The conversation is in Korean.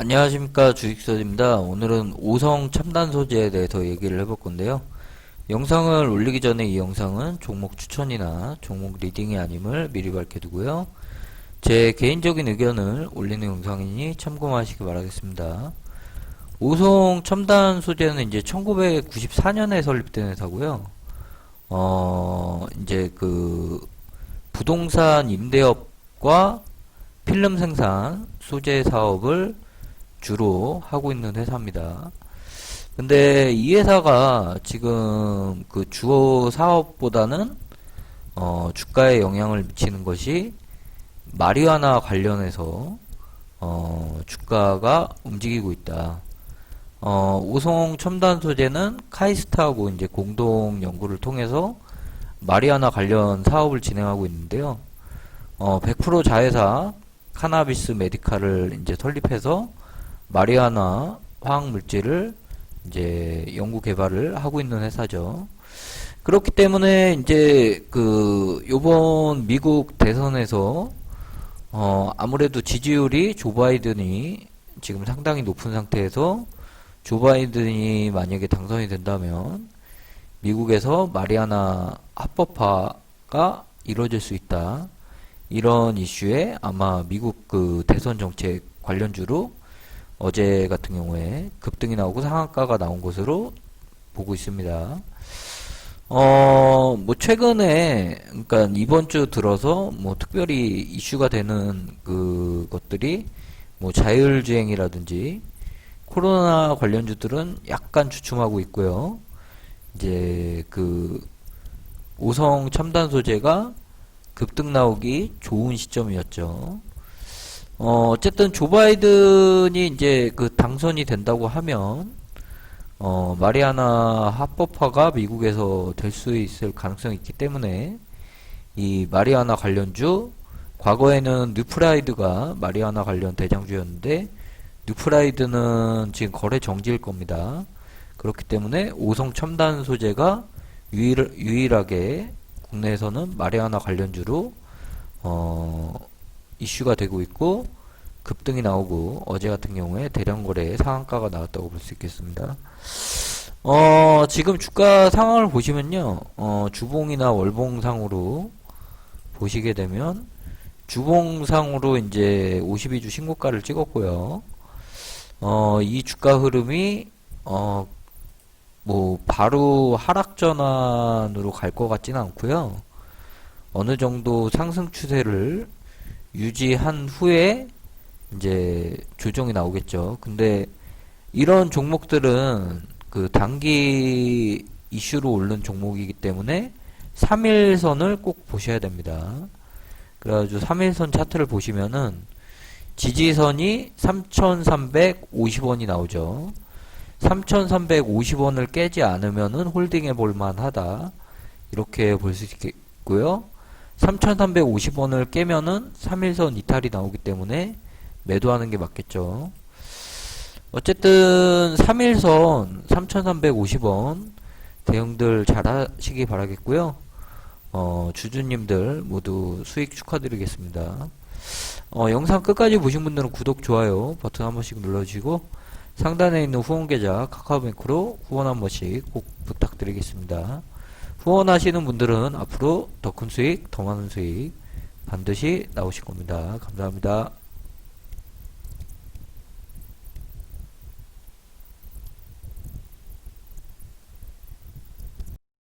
안녕하십니까 주식서입니다. 오늘은 오성 첨단 소재에 대해서 얘기를 해볼 건데요. 영상을 올리기 전에 이 영상은 종목 추천이나 종목 리딩이 아님을 미리 밝혀두고요. 제 개인적인 의견을 올리는 영상이니 참고하시기 바라겠습니다. 오송 첨단 소재는 이제 1994년에 설립된 회사고요. 어, 이제 그 부동산 임대업과 필름 생산 소재 사업을 주로 하고 있는 회사입니다. 근데 이 회사가 지금 그 주요 사업보다는 어, 주가에 영향을 미치는 것이 마리화나 관련해서 어, 주가가 움직이고 있다. 어, 오송 첨단 소재는 카이스트하고 이제 공동 연구를 통해서 마리아나 관련 사업을 진행하고 있는데요. 어, 100% 자회사 카나비스 메디카를 이제 설립해서 마리아나 화학 물질을 이제 연구 개발을 하고 있는 회사죠. 그렇기 때문에 이제 그 요번 미국 대선에서 어 아무래도 지지율이 조 바이든이 지금 상당히 높은 상태에서 조 바이든이 만약에 당선이 된다면 미국에서 마리아나 합법화가 이루어질 수 있다. 이런 이슈에 아마 미국 그 대선 정책 관련주로 어제 같은 경우에 급등이 나오고 상한가가 나온 것으로 보고 있습니다. 어, 뭐 최근에 그러니까 이번 주 들어서 뭐 특별히 이슈가 되는 그 것들이 뭐 자율주행이라든지 코로나 관련주들은 약간 주춤하고 있고요. 이제 그 오성 첨단 소재가 급등 나오기 좋은 시점이었죠. 어, 어쨌든 조 바이든이 이제 그 당선이 된다고 하면 어, 마리아나 합법화가 미국에서 될 수 있을 가능성이 있기 때문에 이 마리아나 관련주 과거에는 뉴프라이드가 마리아나 관련 대장주였는데 뉴프라이드는 지금 거래 정지일 겁니다. 그렇기 때문에 오성 첨단 소재가 유일, 유일하게 국내에서는 마리아나 관련주로 어, 이슈가 되고 있고 급등이 나오고 어제 같은 경우에 대량 거래에 상한가가 나왔다고 볼 수 있겠습니다. 어, 지금 주가 상황을 보시면요. 어, 주봉이나 월봉상으로 보시게 되면 주봉상으로 이제 52주 신고가를 찍었고요. 어, 이 주가 흐름이 어, 뭐 바로 하락 전환으로 갈 것 같지는 않고요. 어느 정도 상승 추세를 유지한 후에 이제 조정이 나오겠죠. 근데 이런 종목들은 그 단기 이슈로 오른 종목이기 때문에 3일선을 꼭 보셔야 됩니다. 그래가지고 3일선 차트를 보시면은 지지선이 3,350원이 나오죠. 3,350원을 깨지 않으면은 홀딩해 볼 만하다. 이렇게 볼 수 있겠고요. 3,350원을 깨면은 3일선 이탈이 나오기 때문에 매도하는 게 맞겠죠. 어쨌든 3일선 3,350원 대응들 잘 하시기 바라겠고요. 어, 주주님들 모두 수익 축하드리겠습니다. 어, 영상 끝까지 보신 분들은 구독, 좋아요 버튼 한 번씩 눌러주시고 상단에 있는 후원 계좌 카카오뱅크로 후원 한 번씩 꼭 부탁드리겠습니다. 후원하시는 분들은 앞으로 더 큰 수익, 더 많은 수익 반드시 나오실 겁니다. 감사합니다.